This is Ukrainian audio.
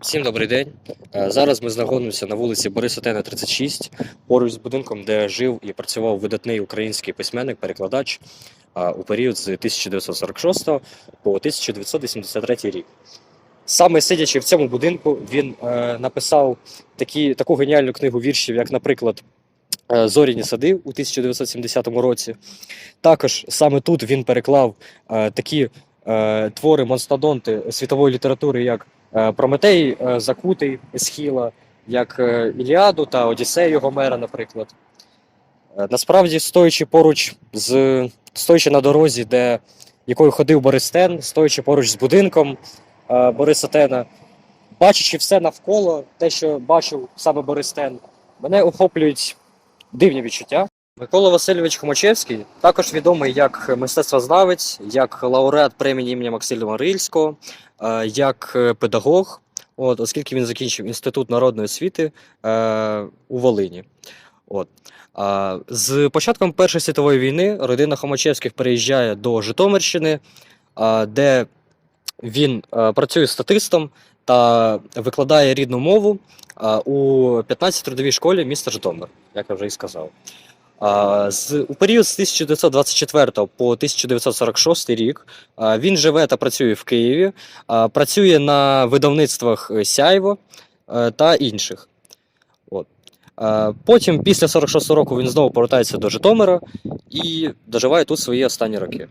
Всім добрий день. Е, Зараз ми знаходимося на вулиці Бориса Тена, 36, поруч з будинком, де жив і працював видатний український письменник, перекладач е, у період з 1946 по 1983 рік. Саме сидячи в цьому будинку, він е, написав такі, таку геніальну книгу віршів, як, наприклад, Зоряні сади у 1970 році. Також саме тут він переклав такі твори монстадонти світової літератури, як Прометей е, Закутий Есхіла, як е, Іліаду та Одіссею Гомера, наприклад. Е, Насправді, стоячи поруч з стоячи на дорозі, де якою ходив Борис Тен, стоячи поруч з будинком е, Бориса Тена, бачачи все навколо, те, що бачив саме Борис Тен, мене охоплюють дивні відчуття. Микола Васильович Хомачевський також відомий як мистецтвознавець, як лауреат премії імені Максима Рильського, е, як е, педагог, от, оскільки він закінчив Інститут народної освіти е, у Волині. От. З початком Першої світової війни родина Хомачевських переїжджає до Житомирщини, де він працює статистом та викладає рідну мову у 15-й трудовій школі міста Житомир, як я вже і сказав. З, у період з 1924 по 1946 рік він живе та працює в Києві, працює на видавництвах Сяйво е, та інших. От. Потім, після 46 року, він знову повертається до Житомира і доживає тут свої останні роки.